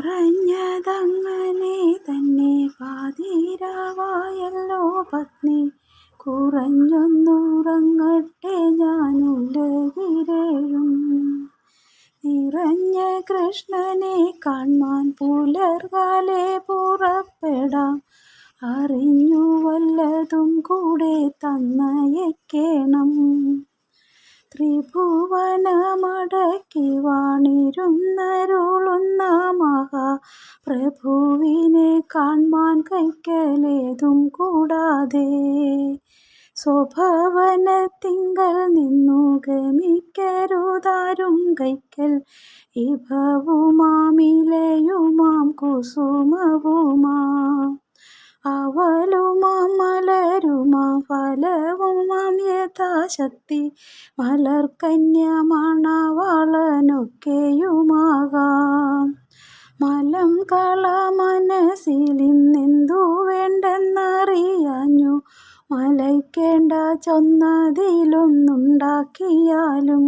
പറഞ്ഞതങ്ങനെ തന്നെ പാതിരാവായല്ലോ പത്നി. കുറഞ്ഞൊന്നുറങ്ങട്ടെ ഞാനുലകിരേഴും നിറഞ്ഞ കൃഷ്ണനെ കാണാൻ പുലർകാലെ പുറപ്പെടാം. അറിഞ്ഞു വല്ലതും കൂടെ തന്നയക്കേണം. ത്രിഭുവനമടക്കി വാണിരുന്നരുളുന്ന മഹാപ്രഭുവിനെ കാൺമാൻ കൈക്കലേതും കൂടാതെ. സ്വഭവനത്തിങ്കൽ നിന്നു ഗമിക്കരുതാരും കൈക്കൽ ഇഭവുമാമിലയുമാം കുസുമവുമാ അവലുമാം യഥാശക്തി മലർക്കന്യമണവാളനൊക്കെയുമാകാം മലം കള മനസ്സിലിന്നെന്തു വേണ്ടെന്നറിയാഞ്ഞു. മലയ്ക്കേണ്ട ചൊന്നതിലൊന്നുണ്ടാക്കിയാലും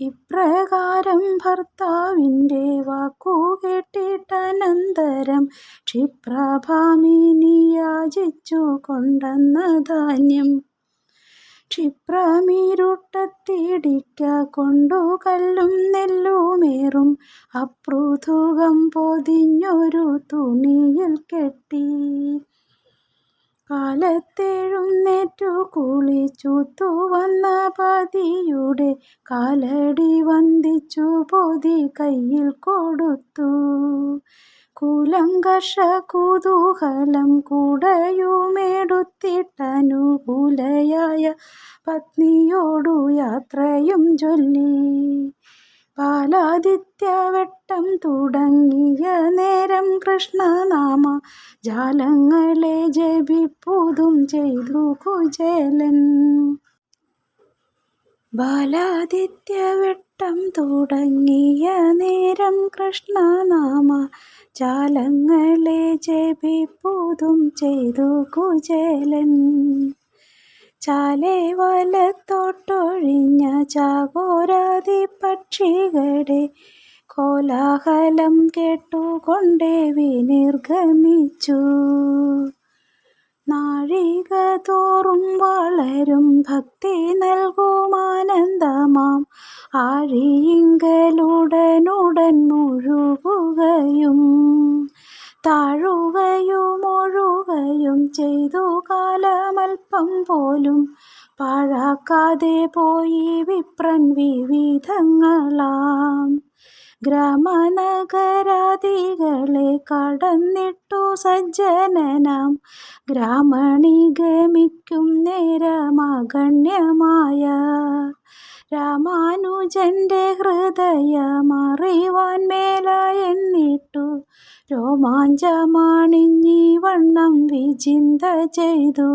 ഇപ്രകാരം ഭർത്താവിന്റെ വാക്കു കേട്ടിട്ടനന്തരം ക്ഷിപ്രഭാമിനി യാചിച്ചു കൊണ്ടെന്ന ധാന്യം ക്ഷിപ്രമിരുട്ടത്തിടിക്ക കൊണ്ടു കല്ലും നെല്ലുമേറും. അപ്രുതുകം പൊതിഞ്ഞൊരു തുണിയിൽ കെട്ടി. കാലത്തെഴുന്നേറ്റു കുളിച്ചുത്തു വന്ന പതിയുടെ കാലടി വന്ദിച്ചു പൊതി കയ്യിൽ കൊടുത്തു. കൂലങ്കഷ കുതൂഹലം കൂടയുമെടുത്തിട്ടനുകൂലയായ പത്നിയോടു യാത്രയും ചൊല്ലി. പാലാദിത്യവട്ടം തുടങ്ങിയ നേരം കൃഷ്ണനാമ ജാലങ്ങളെ ജപിപ്പുതും ചെയ്തു കുചേലൻ. ബാലാദിത്യവട്ടം തുടങ്ങിയ നേരം കൃഷ്ണനാമ ചാലങ്ങളെ ജപിപ്പുതും ചെയ്തു കുചേലൻ. ചാലെ വലത്തോട്ടൊഴിഞ്ഞ ചാകോരാതി പക്ഷികളുടെ കോലാഹലം കേട്ടുകൊണ്ടേ വിനിർഗമിച്ചു. നാഴിക തോറും വളരും ഭക്തി നൽകുമാനന്ദമാം ആഴിയിങ്കലുടനുടൻ മുഴുകുകയും താഴുകയും ഒഴുകയും ചെയ്തു കാലമൽപ്പം പോലും പാഴാക്കാതെ പോയി വിപ്രൻ വിവിധങ്ങളാം. ഗ്രാമനഗരാദികളെ കടന്നിട്ടു സജ്ജനനാം. ഗ്രാമണി ഗമിക്കും നേരമഗണ്യമായ രാമാനുജന്റെ ഹൃദയമറിവാൻ മേലായെന്നിട്ടു രോമാഞ്ചമാണിഞ്ഞി വണ്ണം വിചിന്ത ചെയ്തു.